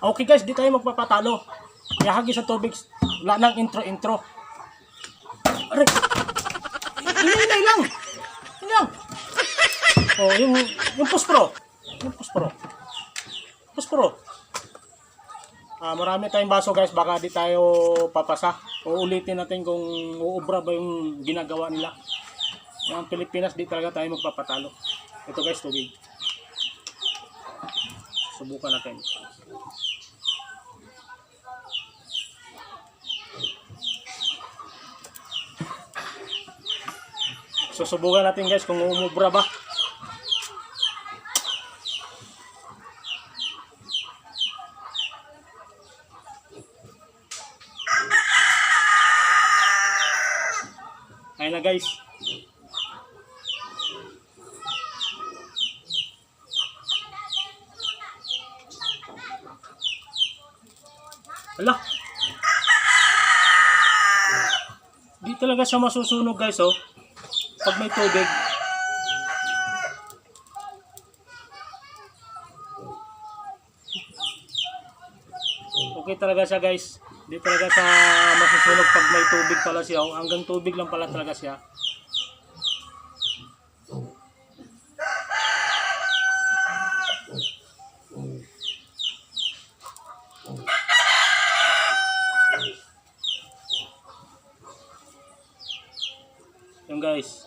Okay guys, di tayo magpapatalo. Yahagi sa tubig. Wala nang intro-intro. Aray! Inay lang! Yun lang! Oh, yung, yung puspro. Yung puspro. Puspro. Ah, marami tayong baso guys, baka di tayo papasa. Uulitin natin kung uubra ba yung ginagawa nila. Yung Pilipinas, di talaga tayo magpapatalo. Ito guys, tubig. Subukan natin. Susubukan natin guys kung umubra ba. Ayun na guys. Hala. Di talaga siya masusunog guys oh. Pag may tubig. Okay talaga siya guys. Di talaga siya masusunog pag may tubig pala siya. Hanggang tubig lang pala talaga siya. Yung guys.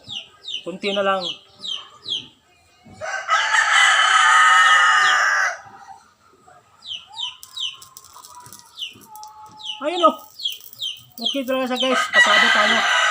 Kunti na lang. Ayun oh. Okay talaga siya guys. Pasado tayo.